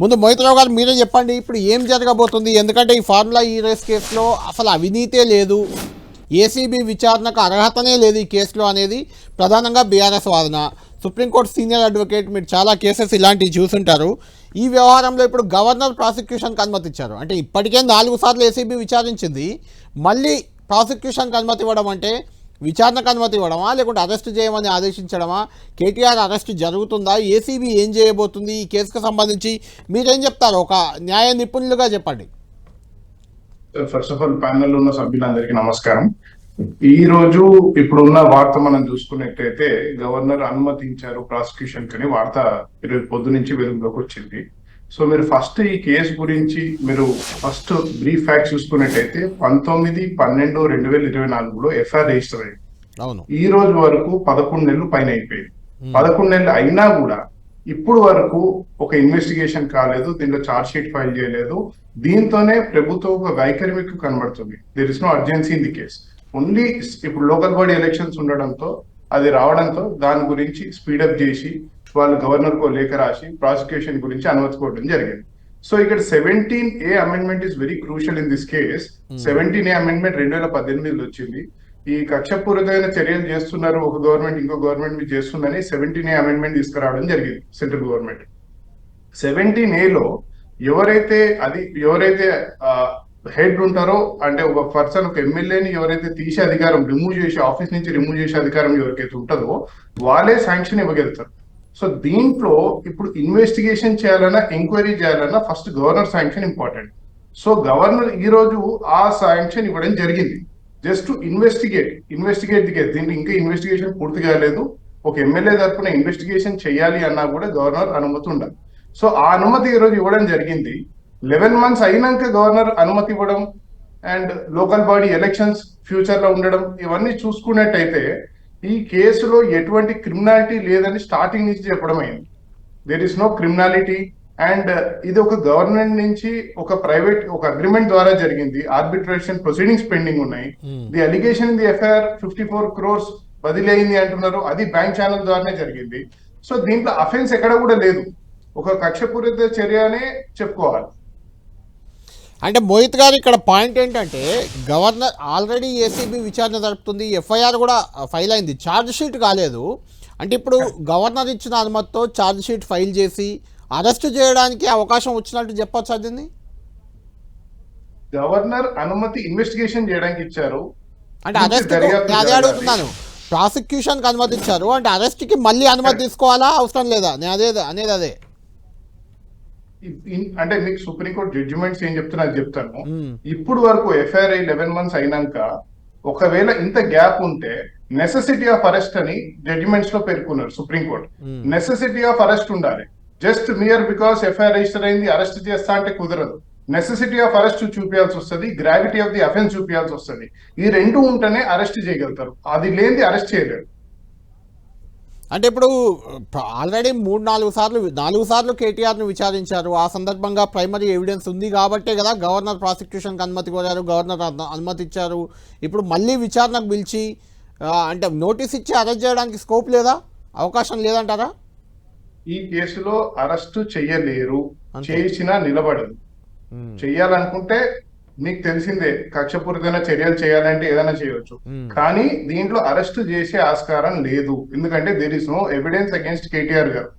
ముందు మోహితరావు గారు మీరే చెప్పండి ఇప్పుడు ఏం జరగబోతుంది? ఎందుకంటే ఈ ఫార్ములా ఈ రేస్ కేసులో అసలు అవినీతే లేదు. ఏసీబీ విచారణకు అర్హతనే లేదు ఈ కేసులో అనేది. ప్రధానంగా బీఆర్ఎస్ వాదన. సుప్రీంకోర్టు సీనియర్ అడ్వకేట్ మీరు చాలా కేసెస్ ఇలాంటివి చూసుంటారు. ఈ వ్యవహారంలో ఇప్పుడు గవర్నర్ ప్రాసిక్యూషన్కి అనుమతి ఇచ్చారు. అంటే ఇప్పటికే నాలుగు సార్లు ఏసీబీ విచారించింది. మళ్ళీ ప్రాసిక్యూషన్కి అనుమతి ఇవ్వడం అంటే విచారణకు అనుమతి ఇవ్వడమా? లేకుంటే అరెస్ట్ చేయమని ఆదేశించడమా? కేటీఆర్ అరెస్ట్ జరుగుతుందా? ఏసీబీ ఏం చేయబోతుంది? ఈ కేసుకు సంబంధించి మీరేం చెప్తారు? ఒక న్యాయ నిపుణులుగా చెప్పండి. ఫస్ట్ ఆఫ్ ఆల్ ప్యానెల్ ఉన్న సభ్యులందరికీ నమస్కారం. ఈ రోజు ఇప్పుడున్న వార్త మనం చూసుకున్నట్టయితే గవర్నర్ అనుమతించారు ప్రాసిక్యూషన్ కని వార్త ఈరోజు పొద్దు నుంచి వెలుగులోకి వచ్చింది. సో మీరు ఫస్ట్ ఈ కేసు గురించి మీరు ఫస్ట్ బ్రీఫ్ ఫ్యాక్ట్ చూసుకున్నట్టయితే పంతొమ్మిది పన్నెండు రెండు వేల ఇరవై నాలుగులో ఎఫ్ఐఆర్ రిజిస్టర్ అయింది ఈ రోజు వరకు పదకొండు నెలలు పైన అయిపోయింది. పదకొండు నెలలు అయినా కూడా ఇప్పుడు వరకు ఒక ఇన్వెస్టిగేషన్ కాలేదు దీంట్లో చార్జ్ షీట్ ఫైల్ చేయలేదు. దీంతోనే ప్రభుత్వం ఒక వైఖరి మీకు కనబడుతుంది. There is no urgency in the case only ఇప్పుడు లోకల్ బాడీ ఎలక్షన్స్ ఉండడంతో అది రావడంతో దాని గురించి స్పీడప్ చేసి వాళ్ళు గవర్నర్ కో లేఖ రాసి ప్రాసిక్యూషన్ గురించి అనుమతికోవడం జరిగింది. సో ఇక్కడ seventeen A amendment is very crucial in this case. Seventeen A amendment రెండు వేల పద్దెనిమిదిలో వచ్చింది. ఈ కక్షపూరితమైన చర్యలు చేస్తున్నారు ఒక గవర్నమెంట్ ఇంకో గవర్నమెంట్ మీరు చేస్తుందని సెవెంటీన్ ఏ అమెండ్మెంట్ తీసుకురావడం జరిగింది సెంట్రల్ గవర్నమెంట్. సెవెంటీన్ ఏలో ఎవరైతే అది ఎవరైతే హెడ్ ఉంటారో అంటే ఒక పర్సన్ ఒక ఎమ్మెల్యేని ఎవరైతే తీసే అధికారం రిమూవ్ చేసి ఆఫీస్ నుంచి రిమూవ్ చేసే అధికారం ఎవరికైతే ఉంటుందో వాళ్ళే శాంక్షన్ ఇవ్వగలుగుతారు. సో దీంట్లో ఇప్పుడు ఇన్వెస్టిగేషన్ చేయాలన్నా ఎంక్వైరీ చేయాలన్నా first governor sanction important so governor ఈ రోజు ఆ శాంక్షన్ ఇవ్వడం జరిగింది. జస్ట్ ఇన్వెస్టిగేట్ ఇన్వెస్టిగేట్ దిగే దీన్ని ఇంకా ఇన్వెస్టిగేషన్ పూర్తి కాలేదు. ఒక ఎమ్మెల్యే తరఫున ఇన్వెస్టిగేషన్ చేయాలి అన్నా కూడా గవర్నర్ అనుమతి ఉండాలి. సో ఆ అనుమతి ఈ రోజు ఇవ్వడం జరిగింది. లెవెన్ మంత్స్ అయినాక గవర్నర్ అనుమతి ఇవ్వడం అండ్ లోకల్ బాడీ ఎలక్షన్స్ ఫ్యూచర్లో ఉండడం ఇవన్నీ చూసుకున్నట్టయితే ఈ కేసులో ఎటువంటి క్రిమినాలిటీ లేదని స్టార్టింగ్ నుంచి చెప్పడం అయింది. There is no criminality and ఇది ఒక గవర్నమెంట్ నుంచి ఒక ప్రైవేట్ ఒక అగ్రిమెంట్ ద్వారా జరిగింది. ఆర్బిట్రేషన్ ప్రొసీడింగ్స్ పెండింగ్ ఉన్నాయి. The allegation the FIR fifty four crores బదిలీ అంటున్నారు. అది బ్యాంక్ ఛానల్ ద్వారానే జరిగింది. సో దీంట్లో అఫెన్స్ ఎక్కడ కూడా లేదు. ఒక కక్షపూరిత చర్య అనే చెప్పుకోవాలి. అంటే మోహిత్ గారు ఇక్కడ పాయింట్ ఏంటంటే గవర్నర్ ఆల్రెడీ ఏసీబీ విచారణ జరుపుతుంది ఎఫ్ఐఆర్ కూడా ఫైల్ అయింది ఛార్జ్ షీట్ కాలేదు. అంటే ఇప్పుడు గవర్నర్ ఇచ్చిన అనుమతితో ఛార్జ్ షీట్ ఫైల్ చేసి అరెస్ట్ చేయడానికి అవకాశం వచ్చినట్టు చెప్పొచ్చు దీన్ని? గవర్నర్ అనుమతి ఇన్వెస్టిగేషన్ చేయడానికి ఇచ్చారు. అంటే అరెస్ట్ అదే. అడుగుతున్నాను. ప్రాసిక్యూషన్కి అనుమతి ఇచ్చారు అంటే అరెస్ట్కి మళ్ళీ అనుమతి తీసుకోవాలా? అవసరం లేదా? నేను అదే అనేది అదే. అంటే మీకు సుప్రీంకోర్టు జడ్జిమెంట్స్ ఏం చెప్తున్నా చెప్తాను. ఇప్పుడు వరకు ఎఫ్ఐఆర్ లెవెన్ మంత్స్ అయినాక ఒకవేళ ఇంత గ్యాప్ ఉంటే నెసెసిటీ ఆఫ్ అరెస్ట్ అని జడ్జిమెంట్స్లో పేర్కొన్నారు supreme court. Necessity of arrest ఉండాలి. Just mere because FIR register అయింది అరెస్ట్ చేస్తా అంటే కుదరదు. నెసెసిటీ ఆఫ్ అరెస్ట్ చూపించాల్సి వస్తుంది గ్రావిటీ ఆఫ్ ది అఫెన్స్ చూపించాల్సి వస్తుంది. ఈ రెండు ఉంటేనే అరెస్ట్ చేయగలుగుతారు. అది లేనిది అరెస్ట్ చేయలేరు. అంటే ఇప్పుడు ఆల్రెడీ మూడు నాలుగు సార్లు నాలుగు సార్లు కేటీఆర్ను విచారించారు. ఆ సందర్భంగా ప్రైమరీ ఎవిడెన్స్ ఉంది కాబట్టే కదా గవర్నర్ ప్రాసిక్యూషన్కి అనుమతి కోరారు గవర్నర్ అను- అనుమతి ఇచ్చారు ఇప్పుడు మళ్ళీ విచారణకు పిలిచి అంటే నోటీస్ ఇచ్చి అరెస్ట్ చేయడానికి స్కోప్ లేదా? అవకాశం లేదంటారా? ఈ కేసులో అరెస్ట్ చెయ్యలేరు అంతే. చేసినా నిలబడదు. చెయ్యాలనుకుంటే మీకు తెలిసిందే కక్షపూరితమైన చర్యలు చేయాలంటే ఏదైనా చేయొచ్చు. కానీ దీంట్లో అరెస్ట్ చేసే ఆస్కారం లేదు. ఎందుకంటే there is no evidence against KTR garu.